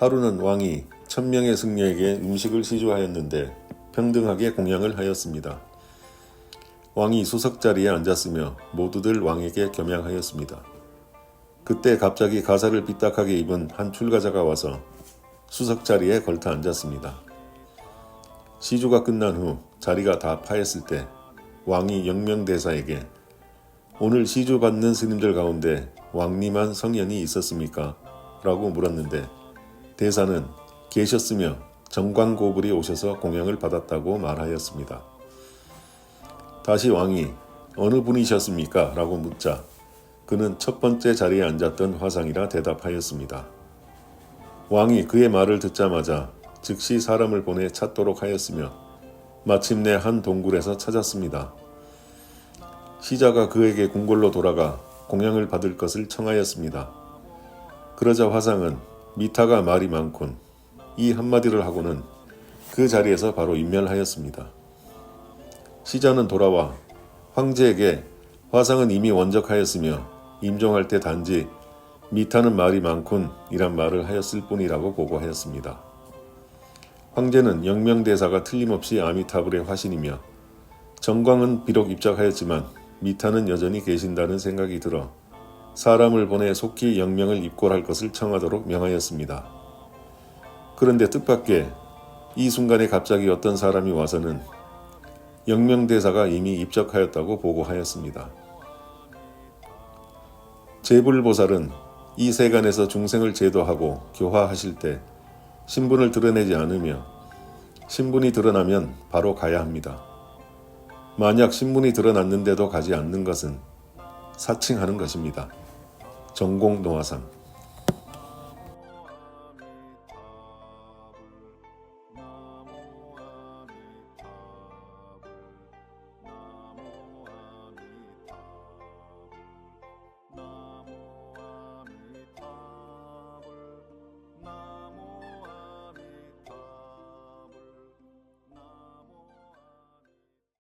하루는 왕이 천명의 승려에게 음식을 시주하였는데 평등하게 공양을 하였습니다. 왕이 수석 자리에 앉았으며 모두들 왕에게 겸양하였습니다. 그때 갑자기 가사를 삐딱하게 입은 한 출가자가 와서 수석 자리에 걸터 앉았습니다. 시주가 끝난 후 자리가 다 파였을 때 왕이 영명대사에게 오늘 시주 받는 스님들 가운데 왕님한 성현이 있었습니까? 라고 물었는데 대사는 계셨으며 정광고불이 오셔서 공양을 받았다고 말하였습니다. 다시 왕이 어느 분이셨습니까? 라고 묻자 그는 첫 번째 자리에 앉았던 화상이라 대답하였습니다. 왕이 그의 말을 듣자마자 즉시 사람을 보내 찾도록 하였으며 마침내 한 동굴에서 찾았습니다. 시자가 그에게 궁궐로 돌아가 공양을 받을 것을 청하였습니다. 그러자 화상은 미타가 말이 많군 이 한마디를 하고는 그 자리에서 바로 인멸하였습니다. 시자는 돌아와 황제에게 화상은 이미 원적하였으며 임종할 때 단지 미타는 말이 많군 이란 말을 하였을 뿐이라고 보고하였습니다. 황제는 영명대사가 틀림없이 아미타불의 화신이며 정광은 비록 입적하였지만 미타는 여전히 계신다는 생각이 들어 사람을 보내 속히 영명을 입골할 것을 청하도록 명하였습니다. 그런데 뜻밖의 이 순간에 갑자기 어떤 사람이 와서는 영명대사가 이미 입적하였다고 보고하였습니다. 제불보살은 이 세간에서 중생을 제도하고 교화하실 때 신분을 드러내지 않으며 신분이 드러나면 바로 가야 합니다. 만약 신분이 드러났는데도 가지 않는 것은 사칭하는 것입니다. 전공 노화상